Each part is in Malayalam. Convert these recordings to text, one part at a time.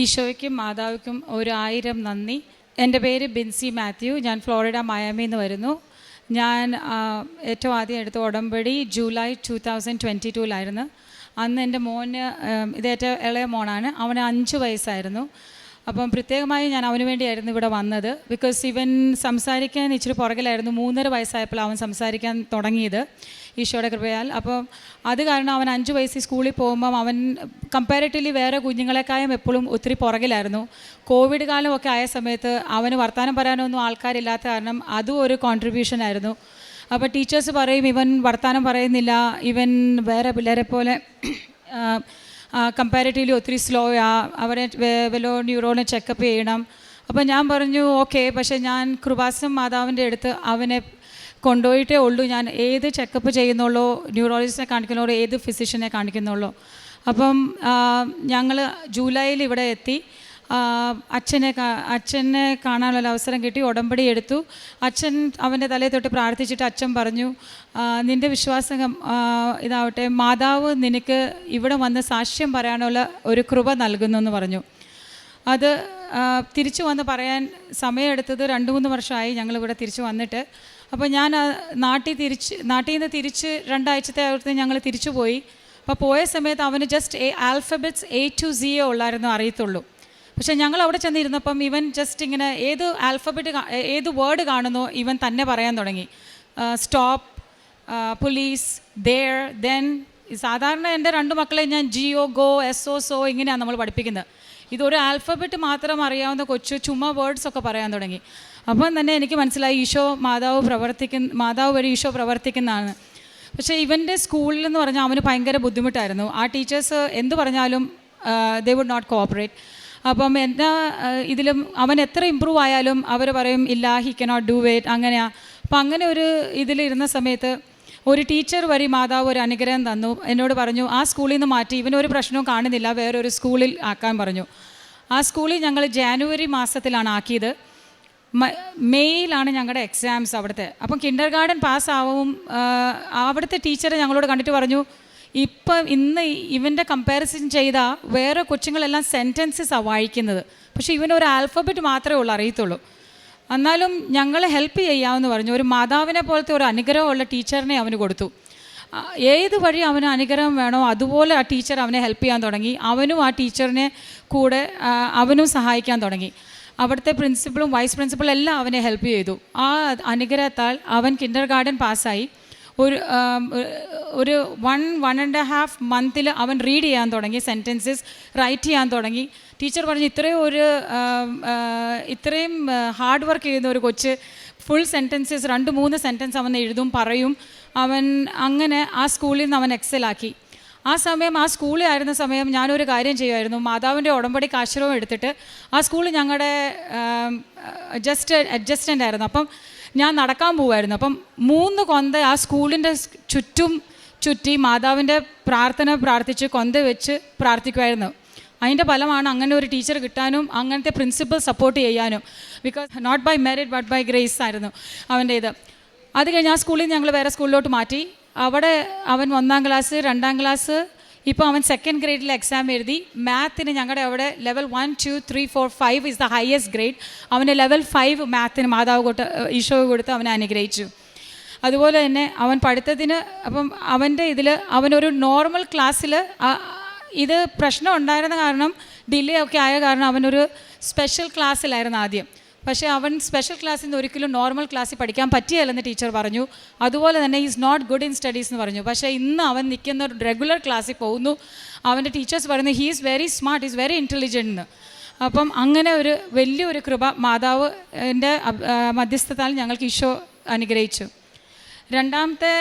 ഈശോയ്ക്കും മാതാവിക്കും ഒരു ആയിരം നന്ദി. എന്റെ പേര് ബിൻസി മാത്യു. ഞാൻ ഫ്ലോറിഡ മയാമിയിൽ നിന്ന് വരുന്നു. ഞാൻ ഏറ്റവും ആദ്യം എടുത്ത ഉടമ്പടി ജൂലൈ ടു തൗസൻഡ് ട്വന്റി ടൂലായിരുന്നു. അന്ന് എന്റെ മോന് ഇതേറ്റ ഇളയ മോനാണ്. അവന് അഞ്ച് വയസ്സായിരുന്നു. അപ്പം പ്രത്യേകമായി ഞാൻ അവന് വേണ്ടിയായിരുന്നു ഇവിടെ വന്നത്. ബിക്കോസ് ഇവൻ സംസാരിക്കാൻ ഇച്ചിരി പുറകിലായിരുന്നു. മൂന്നര വയസ്സായപ്പോൾ അവൻ സംസാരിക്കാൻ തുടങ്ങിയത്. ഈശോയുടെ കൃപയാൽ. അപ്പം അത് കാരണം അവൻ അഞ്ച് വയസ്സിൽ സ്കൂളിൽ പോകുമ്പം അവൻ കമ്പാരിറ്റീവ്ലി വേറെ കുഞ്ഞുങ്ങളെക്കായും എപ്പോഴും ഒത്തിരി പുറകിലായിരുന്നു. കോവിഡ് കാലമൊക്കെ ആയ സമയത്ത് അവന് വർത്തമാനം പറയാനൊന്നും ആൾക്കാരില്ലാത്ത കാരണം അതും ഒരു കോൺട്രിബ്യൂഷൻ ആയിരുന്നു. അപ്പോൾ ടീച്ചേഴ്സ് പറയും ഇവൻ വർത്തമാനം പറയുന്നില്ല. ഇവൻ വേറെ പിള്ളേരെ പോലെ കമ്പാരിറ്റീവ്ലി ഒത്തിരി സ്ലോ ആ. അവരെ വല്ലോ ന്യൂറോനെ ചെക്കപ്പ് ചെയ്യണം. അപ്പോൾ ഞാൻ പറഞ്ഞു ഓക്കെ. പക്ഷേ ഞാൻ കൃപാസം മാതാവിന്റെ അടുത്ത് അവനെ കൊണ്ടുപോയിട്ടേ ഉള്ളൂ. ഞാൻ ഏത് ചെക്കപ്പ് ചെയ്യുന്നുള്ളൂ ന്യൂറോളജിസ്റ്റിനെ കാണിക്കുന്നുള്ളൂ ഏത് ഫിസിഷ്യനെ കാണിക്കുന്നുള്ളൂ. അപ്പം ഞങ്ങൾ ജൂലൈയിൽ ഇവിടെ എത്തി. അച്ഛനെ അച്ഛനെ കാണാനുള്ള അവസരം കിട്ടി ഉടമ്പടി എടുത്തു. അച്ഛൻ അവന്റെ തലയിൽ തൊട്ട് പ്രാർത്ഥിച്ചിട്ട് അച്ഛൻ പറഞ്ഞു നിന്റെ വിശ്വാസം ഇതാവട്ടെ മാതാവ് നിനക്ക് ഇവിടെ വന്ന് സാക്ഷ്യം പറയാനുള്ള ഒരു കൃപ നൽകുന്നു എന്ന് പറഞ്ഞു. അത് തിരിച്ചു വന്ന് പറയാൻ സമയമെടുത്തത് രണ്ട് മൂന്ന് വർഷമായി ഞങ്ങളിവിടെ തിരിച്ചു വന്നിട്ട്. അപ്പോൾ ഞാൻ നാട്ടിൽ തിരിച്ച് നാട്ടിൽ നിന്ന് തിരിച്ച് രണ്ടാഴ്ചത്തെ അവിടുത്തെ ഞങ്ങൾ തിരിച്ചു പോയി അപ്പോൾ പോയ സമയത്ത് അവന് just a alphabets A to സിയെ ഉള്ളായിരുന്നു അറിയത്തുള്ളൂ. പക്ഷേ ഞങ്ങൾ അവിടെ ചെന്നിരുന്നപ്പം ഇവൻ ജസ്റ്റ് ഇങ്ങനെ ഏത് ആൽഫബറ്റ് ഏത് വേർഡ് കാണുന്നോ ഇവൻ തന്നെ പറയാൻ തുടങ്ങി. സ്റ്റോപ്പ് പോലീസ് ദേർ ദെൻ സാധാരണ എന്റെ രണ്ട് മക്കളെ ഞാൻ G O go S O so ഇങ്ങനെയാണ് നമ്മൾ പഠിപ്പിക്കുന്നത്. ഇതൊരു ആൽഫബറ്റ് മാത്രം അറിയാവുന്ന കൊച്ചു ചുമ്മാ വേർഡ്സ് ഒക്കെ പറയാൻ തുടങ്ങി. അപ്പം തന്നെ എനിക്ക് മനസ്സിലായി ഈശോ മാതാവ് പ്രവർത്തിക്കുന്ന മാതാവ് വഴി ഈശോ പ്രവർത്തിക്കുന്നതാണ്. പക്ഷേ ഇവന്റെ സ്കൂളിൽ എന്ന് പറഞ്ഞാൽ അവന് ഭയങ്കര ബുദ്ധിമുട്ടായിരുന്നു. ആ ടീച്ചേഴ്സ് എന്ത് പറഞ്ഞാലും ദേ വുഡ് നോട്ട് കോപ്പറേറ്റ് അപ്പം എന്താ ഇതിലും അവൻ എത്ര ഇമ്പ്രൂവ് ആയാലും അവർ പറയും ഇല്ല ഹി കനോട്ട് ഡു ഇറ്റ് അങ്ങനെയാ. അപ്പം അങ്ങനെ ഒരു ഇതിലിരുന്ന സമയത്ത് ഒരു ടീച്ചർ വഴി മാതാവ് ഒരു അനുഗ്രഹം തന്നു. എന്നോട് പറഞ്ഞു ആ സ്കൂളിൽ നിന്ന് മാറ്റി ഇവനൊരു പ്രശ്നവും കാണുന്നില്ല വേറൊരു സ്കൂളിൽ ആക്കാൻ പറഞ്ഞു. ആ സ്കൂളിൽ ഞങ്ങൾ ജാനുവരി മാസത്തിലാണ് ആക്കിയത്. മ- മെയ്യിലാണ് ഞങ്ങളുടെ എക്സാംസ് അവിടുത്തെ. അപ്പം കിൻഡർ ഗാർഡൻ പാസ്സാവും അവിടുത്തെ ടീച്ചർ ഞങ്ങളോട് കണ്ടിട്ട് പറഞ്ഞു ഇപ്പം ഇന്ന് ഇവന്റെ കമ്പാരിസൺ ചെയ്താൽ വേറെ കൊച്ചുങ്ങളെല്ലാം സെന്റൻസസാണ് വായിക്കുന്നത്. പക്ഷേ ഒരു ആൽഫബറ്റ് മാത്രമേ ഉള്ളൂ അറിയത്തുള്ളൂ. എന്നാലും ഞങ്ങളെ ഹെൽപ്പ് ചെയ്യാമെന്ന് പറഞ്ഞു. ഒരു മാതാവിനെ പോലത്തെ ഒരു അനുഗ്രഹമുള്ള ടീച്ചറിനെ അവന് കൊടുത്തു. ഏത് വഴി അവന് അനുഗ്രഹം വേണോ അതുപോലെ ആ ടീച്ചർ അവനെ ഹെൽപ്പ് ചെയ്യാൻ തുടങ്ങി. അവനും ആ ടീച്ചറിനെ കൂടെ അവനും സഹായിക്കാൻ തുടങ്ങി. അവിടുത്തെ പ്രിൻസിപ്പളും വൈസ് പ്രിൻസിപ്പളും എല്ലാം അവനെ ഹെൽപ്പ് ചെയ്തു. ആ അനുഗ്രഹത്താൽ അവൻ കിൻഡർ ഗാർഡൻ പാസ്സായി ഒരു ഒരു വൺ വൺ ആൻഡ് ഹാഫ് മന്തിൽ അവൻ റീഡ് ചെയ്യാൻ തുടങ്ങി സെന്റൻസസ് റൈറ്റ് ചെയ്യാൻ തുടങ്ങി. ടീച്ചർ പറഞ്ഞു ഇത്രയും ഒരു ഇത്രയും ഹാർഡ് വർക്ക് ചെയ്യുന്ന ഒരു കൊച്ച് ഫുൾ സെന്റൻസസ് രണ്ട് മൂന്ന് സെന്റൻസ് അവൻ എഴുതും പറയും. അവൻ അങ്ങനെ ആ സ്കൂളിൽ നിന്ന് അവൻ എക്സലാക്കി ആ സമയം ആ സ്കൂളിൽ ആയിരുന്ന സമയം ഞാനൊരു കാര്യം ചെയ്യുമായിരുന്നു. മാതാവിന്റെ ഉടമ്പടി കാശ്രവും എടുത്തിട്ട് ആ സ്കൂൾ ഞങ്ങളുടെ ജസ്റ്റ് അഡ്ജസ്റ്റന്റ് ആയിരുന്നു. അപ്പം ഞാൻ നടക്കാൻ പോവായിരുന്നു. അപ്പം മൂന്ന് കൊന്ത ആ സ്കൂളിന്റെ ചുറ്റും ചുറ്റി മാതാവിന്റെ പ്രാർത്ഥന പ്രാർത്ഥിച്ച് കൊന്ത വെച്ച് പ്രാർത്ഥിക്കുമായിരുന്നു. അതിന്റെ ഫലമാണ് അങ്ങനെ ഒരു ടീച്ചർ കിട്ടാനും അങ്ങനത്തെ പ്രിൻസിപ്പൽ സപ്പോർട്ട് ചെയ്യാനും. Because not by merit but by grace ആയിരുന്നു അവന്റെ ഇത്. അത് കഴിഞ്ഞ് ആ സ്കൂളിൽ ഞങ്ങൾ വേറെ സ്കൂളിലോട്ട് മാറ്റി. അവിടെ അവൻ ഒന്നാം ക്ലാസ് രണ്ടാം ക്ലാസ് ഇപ്പോൾ അവൻ സെക്കൻഡ് ഗ്രേഡിൽ എക്സാം എഴുതി. മാത്തിന് ഞങ്ങളുടെ അവിടെ level one two three four five is the highest grade അവന് ലെവൽ ഫൈവ് മാത്തിന് മാതാവ് കൊട്ട് ഈശോ കൊടുത്ത് അവനെ അനുഗ്രഹിച്ചു. അതുപോലെ തന്നെ അവൻ പഠിത്തത്തിന് അപ്പം അവന്റെ ഇതിൽ അവനൊരു നോർമൽ ക്ലാസ്സിൽ ഇത് പ്രശ്നം ഉണ്ടായിരുന്ന കാരണം ഡിലേ ഒക്കെ ആയ കാരണം അവനൊരു സ്പെഷ്യൽ ക്ലാസ്സിലായിരുന്നു ആദ്യം. പക്ഷേ അവൻ സ്പെഷ്യൽ ക്ലാസ്സിൽ നിന്ന് ഒരിക്കലും നോർമൽ ക്ലാസ്സിൽ പഠിക്കാൻ പറ്റിയല്ലെന്ന് ടീച്ചർ പറഞ്ഞു. അതുപോലെ തന്നെ is not good in studies എന്ന് പറഞ്ഞു. പക്ഷേ ഇന്ന് അവൻ നിൽക്കുന്ന റെഗുലർ ക്ലാസ്സിൽ പോകുന്നു. അവന്റെ ടീച്ചേഴ്സ് പറയുന്നു he is very smart is very intelligent എന്ന് അപ്പം അങ്ങനെ ഒരു വലിയൊരു കൃപ മാതാവ് എന്റെ മധ്യസ്ഥത്താൽ ഞങ്ങൾക്ക് ഈശോ അനുഗ്രഹിച്ചു. രണ്ടാമത്തെ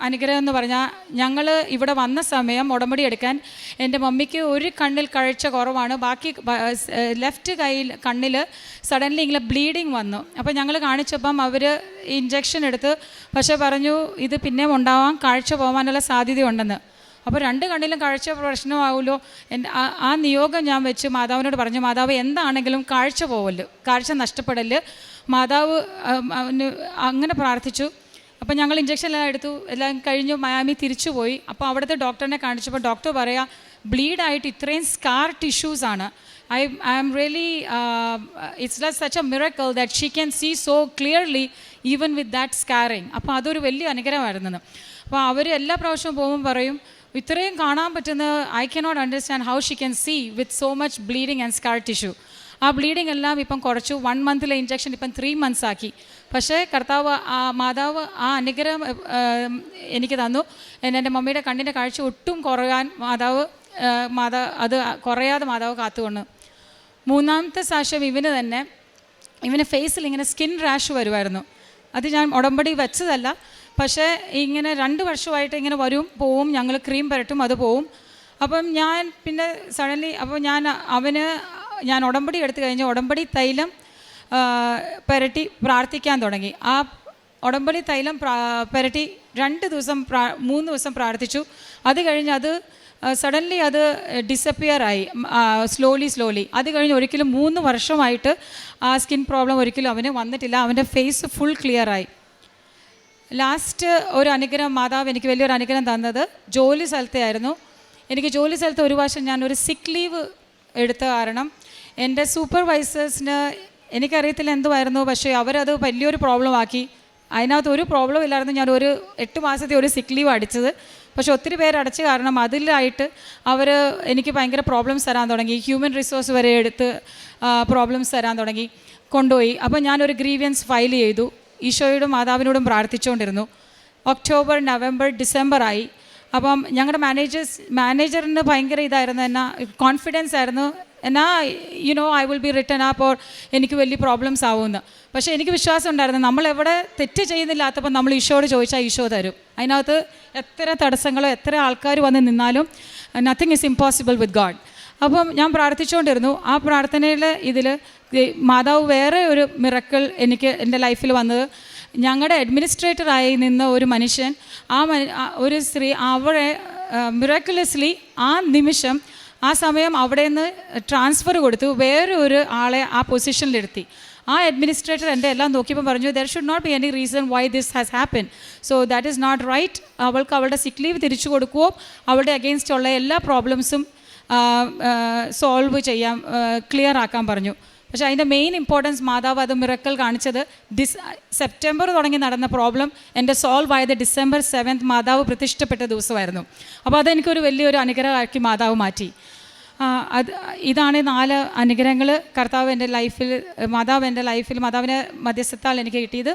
അനുഗ്രഹം എന്ന് പറഞ്ഞാൽ ഞങ്ങൾ ഇവിടെ വന്ന സമയം ഉടമ്പടി എടുക്കാൻ എന്റെ മമ്മിക്ക് ഒരു കണ്ണിൽ കാഴ്ച കുറവാണ്. ബാക്കി ലെഫ്റ്റ് കയ്യിൽ കണ്ണിൽ സഡൻലി ഇങ്ങനെ ബ്ലീഡിങ് വന്നു. അപ്പോൾ ഞങ്ങൾ കാണിച്ചപ്പം അവർ ഇഞ്ചക്ഷൻ എടുത്ത് പക്ഷേ പറഞ്ഞു ഇത് പിന്നെയും ഉണ്ടാവാൻ കാഴ്ച പോകാനുള്ള സാധ്യതയുണ്ടെന്ന്. അപ്പോൾ രണ്ട് കണ്ണിലും കാഴ്ച പ്രശ്നമാവുമല്ലോ എന്റെ ആ- നിയോഗം ഞാൻ വെച്ച് മാതാവിനോട് പറഞ്ഞു മാതാവ് എന്താണെങ്കിലും കാഴ്ച പോവല്ലോ കാഴ്ച നഷ്ടപ്പെടൽ. മാതാവ് അങ്ങനെ പ്രാർത്ഥിച്ചു. അപ്പം ഞങ്ങൾ ഇഞ്ചക്ഷൻ എല്ലാം എടുത്തു. എല്ലാം കഴിഞ്ഞു മയാമി തിരിച്ചു പോയി. അപ്പോൾ അവിടുത്തെ ഡോക്ടറിനെ കാണിച്ചപ്പോൾ ഡോക്ടർ പറയാ ബ്ലീഡായിട്ട് ഇത്രയും സ്കാർ ടിഷ്യൂസ് ആണ്. I I am really it's like such a miracle that she can see so clearly even with that scarring അപ്പോൾ അതൊരു വലിയ അനുഗ്രഹമായിരുന്നു അപ്പോൾ അവർ എല്ലാ പ്രാവശ്യവും പോകുമ്പോൾ പറയും ഇത്രയും കാണാൻ പറ്റുന്ന I cannot understand how she can see with so much bleeding and scar tissue ആ ബ്ലീഡിങ് എല്ലാം ഇപ്പം കുറച്ചു. വൺ മന്തിലെ ഇഞ്ചക്ഷൻ ഇപ്പം ത്രീ മന്ത്സ് ആക്കി. പക്ഷേ കർത്താവ് ആ മാതാവ് ആ അനുഗ്രഹം എനിക്ക് തന്നു. എന്റെ മമ്മിയുടെ കണ്ണിന്റെ കാഴ്ച ഒട്ടും കുറയാൻ മാതാവ് മാതാ അത് കുറയാതെ മാതാവ് കാത്തുകൊണ്ട്. മൂന്നാമത്തെ സാക്ഷ്യം ഇവന് തന്നെ. ഇവന് ഫേസിൽ ഇങ്ങനെ സ്കിൻ റാഷ് വരുമായിരുന്നു. അത് ഞാൻ ഉടമ്പടി വെച്ചതല്ല. പക്ഷേ ഇങ്ങനെ രണ്ട് വർഷമായിട്ട് ഇങ്ങനെ വരും പോവും ഞങ്ങൾ ക്രീം പുരട്ടും അത് പോവും. അപ്പം ഞാൻ പിന്നെ സഡൻലി അപ്പോൾ ഞാൻ അവന് ഞാൻ ഉടമ്പടി എടുത്തു കഴിഞ്ഞ് ഉടമ്പടി തൈലം പുരട്ടി പ്രാർത്ഥിക്കാൻ തുടങ്ങി. ആ ഉടമ്പടി തൈലം പെരട്ടി രണ്ട് ദിവസം മൂന്ന് ദിവസം പ്രാർത്ഥിച്ചു. അത് കഴിഞ്ഞ് അത് സഡൻലി അത് ഡിസപ്പിയർ ആയി. സ്ലോലി സ്ലോലി അത് കഴിഞ്ഞ് ഒരിക്കലും മൂന്ന് വർഷമായിട്ട് ആ സ്കിൻ പ്രോബ്ലം ഒരിക്കലും അവന് വന്നിട്ടില്ല. അവന്റെ ഫേസ് ഫുൾ ക്ലിയർ ആയി. ലാസ്റ്റ് ഒരു അനുഗ്രഹം മാതാവ് എനിക്ക് വലിയൊരു അനുഗ്രഹം തന്നത് ജോലി സ്ഥലത്തെ ആയിരുന്നു. എനിക്ക് ജോലി സ്ഥലത്ത് ഒരു പ്രാവശ്യം ഞാൻ ഒരു സിക്ക് ലീവ് എടുത്ത കാരണം എന്റെ സൂപ്പർവൈസേഴ്സിന് എനിക്കറിയത്തില്ല എന്തുമായിരുന്നു പക്ഷേ അവരത് വലിയൊരു പ്രോബ്ലം ആക്കി. അതിനകത്ത് ഒരു പ്രോബ്ലം ഇല്ലായിരുന്നു. ഞാൻ ഒരു എട്ട് മാസത്തെ ഒരു സിക്ക് ലീവ് അടിച്ചത്. പക്ഷെ ഒത്തിരി അടച്ച കാരണം അതിലായിട്ട് അവർ എനിക്ക് ഭയങ്കര പ്രോബ്ലംസ് തരാൻ തുടങ്ങി. ഹ്യൂമൻ റിസോഴ്സ് വരെ എടുത്ത് പ്രോബ്ലംസ് തരാൻ തുടങ്ങി കൊണ്ടുപോയി. അപ്പോൾ ഞാനൊരു ഗ്രീവിയൻസ് ഫയൽ ചെയ്തു. ഈശോയോടും മാതാവിനോടും പ്രാർത്ഥിച്ചുകൊണ്ടിരുന്നു. ഒക്ടോബർ നവംബർ ഡിസംബർ ആയി. അപ്പം ഞങ്ങളുടെ മാനേജേഴ്സ് മാനേജറിന് ഭയങ്കര ഇതായിരുന്നു എന്നാ കോൺഫിഡൻസ് ആയിരുന്നു. എന്നാ you know I will be return അപ്പോൾ എനിക്ക് വലിയ പ്രോബ്ലംസ് ആവുമെന്ന്. പക്ഷേ എനിക്ക് വിശ്വാസം ഉണ്ടായിരുന്നു. നമ്മൾ എവിടെ തെറ്റ് ചെയ്യുന്നില്ലാത്തപ്പോൾ നമ്മൾ ഈശോയോട് ചോദിച്ചാൽ ഈശോ തരും. അതിനകത്ത് എത്ര തടസ്സങ്ങളോ എത്ര ആൾക്കാർ വന്ന് നിന്നാലും nothing is impossible with God അപ്പം ഞാൻ പ്രാർത്ഥിച്ചുകൊണ്ടിരുന്നു. ആ പ്രാർത്ഥനയിൽ ഇതിൽ മാതാവ് വേറെ ഒരു മിറക്കിൾ എനിക്ക് എന്റെ ലൈഫിൽ വന്നത്. ഞങ്ങളുടെ അഡ്മിനിസ്ട്രേറ്ററായി നിന്ന ഒരു മനുഷ്യൻ ആ മന- ആ ഒരു സ്ത്രീ അവരെ മിറക്കുലസ്ലി ആ നിമിഷം ആ സമയം അവിടെ നിന്ന് ട്രാൻസ്ഫർ കൊടുത്തു. വേറെ ഒരു ആളെ ആ പൊസിഷനിലിരുത്തി ആ അഡ്മിനിസ്ട്രേറ്റർ എന്റെ എല്ലാം നോക്കിയപ്പോൾ പറഞ്ഞു there should not be any reason why this has happen so that is not right അവൾക്ക് അവളുടെ സിക്ക് ലീവ് തിരിച്ചു കൊടുക്കുകയോ അവളുടെ അഗെയിൻസ്റ്റ് ഉള്ള എല്ലാ പ്രോബ്ലംസും സോൾവ് ചെയ്യാം ക്ലിയർ ആക്കാൻ പറഞ്ഞു. പക്ഷേ അതിന്റെ മെയിൻ ഇമ്പോർട്ടൻസ് മാതാവ് അത് മിറക്കൽ കാണിച്ചത് ഡിസ് സെപ്റ്റംബർ തുടങ്ങി നടന്ന പ്രോബ്ലം എന്റെ സോൾവ് ആയത് ഡിസംബർ സെവൻത്ത് മാതാവ് പ്രതിഷ്ഠപ്പെട്ട ദിവസമായിരുന്നു. അപ്പോൾ അതെനിക്കൊരു വലിയൊരു അനുഗ്രഹമാക്കി മാതാവ് മാറ്റി. അത് ഇതാണ് നാല് അനുഗ്രഹങ്ങൾ കർത്താവ് എന്റെ ലൈഫിൽ മാതാവ് എന്റെ ലൈഫിൽ മാതാവിനെ മധ്യസ്ഥത്താൽ എനിക്ക് കിട്ടിയത്.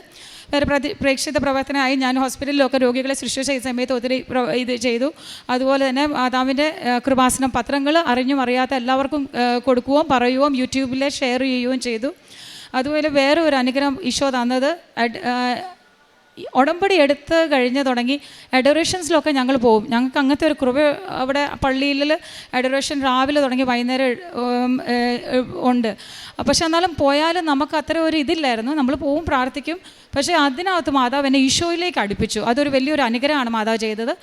വേറെ പ്രതി പ്രേക്ഷിത പ്രവർത്തനമായി ഞാൻ ഹോസ്പിറ്റലിലൊക്കെ രോഗികളെ ശുശ്രൂഷ ചെയ്യുന്ന സമയത്ത് ഒത്തിരി ഇത് ചെയ്തു. അതുപോലെ തന്നെ മാതാവിന്റെ കൃപാസനം പത്രങ്ങൾ അറിഞ്ഞും അറിയാത്ത എല്ലാവർക്കും കൊടുക്കുകയും പറയുകയും യൂട്യൂബിൽ ഷെയർ ചെയ്യുകയും ചെയ്തു. അതുപോലെ വേറെ ഒരു അനുഗ്രഹം ഈശോ തന്നത് ഉടമ്പടി എടുത്ത് കഴിഞ്ഞ് തുടങ്ങി അഡോറേഷൻസിലൊക്കെ ഞങ്ങൾ പോകും ഞങ്ങൾക്ക് അങ്ങനത്തെ ഒരു കൃപ അവിടെ പള്ളിയിൽ അഡോറേഷൻ രാവിലെ തുടങ്ങി വൈകുന്നേരം ഉണ്ട്. പക്ഷെ എന്നാലും പോയാലും നമുക്ക് അത്ര ഒരു ഇതില്ലായിരുന്നു. നമ്മൾ പോവും പ്രാർത്ഥിക്കും. പക്ഷേ അതിനകത്ത് മാതാവ് എന്നെ ഈശോയിലേക്ക് അടുപ്പിച്ചു. അതൊരു വലിയൊരു അനുഗ്രഹമാണ് മാതാവ് ചെയ്തത്.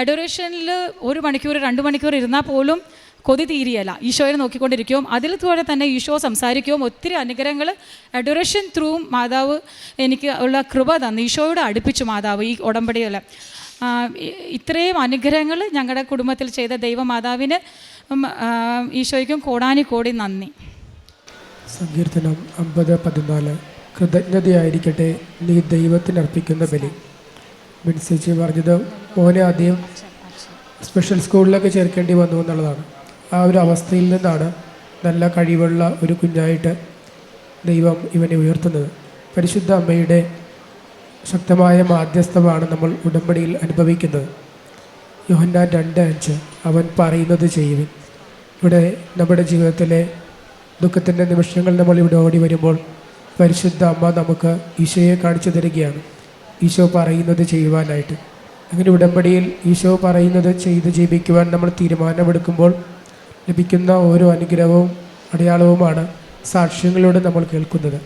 അഡോറേഷനിൽ ഒരു മണിക്കൂർ രണ്ട് മണിക്കൂർ ഇരുന്നാൽ പോലും കൊതി തീരിയല്ല ഈശോയെ നോക്കിക്കൊണ്ടിരിക്കുകയും അതിൽ കൂടെ തന്നെ ഈശോ സംസാരിക്കുകയും ഒത്തിരി അനുഗ്രഹങ്ങൾ അഡോറേഷൻ ത്രൂ മാതാവ് എനിക്ക് ഉള്ള കൃപ തന്നു. ഈശോയോട് അടുപ്പിച്ചു മാതാവ് ഈ ഉടമ്പടിയിൽ ഇത്രയും അനുഗ്രഹങ്ങൾ ഞങ്ങളുടെ കുടുംബത്തിൽ ചെയ്ത ദൈവമാതാവിന് ഈശോയ്ക്കും കോടാനി കോടി നന്ദി. സങ്കീർത്തനം അമ്പത് പതിനാല്. കൃതജ്ഞതയായിരിക്കട്ടെ നീ ദൈവത്തിന് അർപ്പിക്കുന്ന ബലി. മിൻസിച്ച് പറഞ്ഞത് മോനെ ആദ്യം സ്പെഷ്യൽ സ്കൂളിലൊക്കെ ചേർക്കേണ്ടി വന്നു എന്നുള്ളതാണ്. ആ ഒരു അവസ്ഥയിൽ നിന്നാണ് നല്ല കഴിവുള്ള ഒരു കുഞ്ഞായിട്ട് ദൈവം ഇവനെ ഉയർത്തുന്നത്. പരിശുദ്ധ അമ്മയുടെ ശക്തമായ മാധ്യസ്ഥമാണ് നമ്മൾ ഉടമ്പടിയിൽ അനുഭവിക്കുന്നത്. യോഹന്നാൻ രണ്ട് അഞ്ച് അവൻ പറയുന്നത് ചെയ്യുവിൻ. ഇവിടെ നമ്മുടെ ജീവിതത്തിലെ ദുഃഖത്തിന്റെ നിമിഷങ്ങൾ നമ്മൾ ഇവിടെ ഓടി വരുമ്പോൾ പരിശുദ്ധ അമ്മ നമുക്ക് ഈശോയെ കാണിച്ചു തരികയാണ്. ഈശോ പറയുന്നത് ചെയ്യുവാനായിട്ട്. അങ്ങനെ ഉടമ്പടിയിൽ ഈശോ പറയുന്നത് ചെയ്ത് ജീവിക്കുവാൻ നമ്മൾ തീരുമാനമെടുക്കുമ്പോൾ ലഭിക്കുന്ന ഓരോ അനുഗ്രഹവും അടയാളവുമാണ് സാക്ഷ്യങ്ങളിലൂടെ നമ്മൾ കേൾക്കുന്നത്.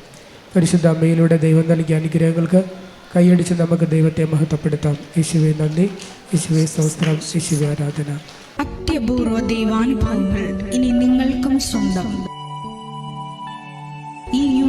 പരിശുദ്ധ അമ്മയിലൂടെ ദൈവം നൽകിയ അനുഗ്രഹങ്ങൾക്ക് കൈയടിച്ച് നമുക്ക് ദൈവത്തെ മഹത്വപ്പെടുത്താം. യേശുവെ നന്ദി. യേശുവെ സ്തോത്രം. യേശുവെ ആരാധന. അത്യപൂർവ ദൈവാനുഭവങ്ങൾ ഇനി നിങ്ങൾക്കും സ്വന്തം. ഈ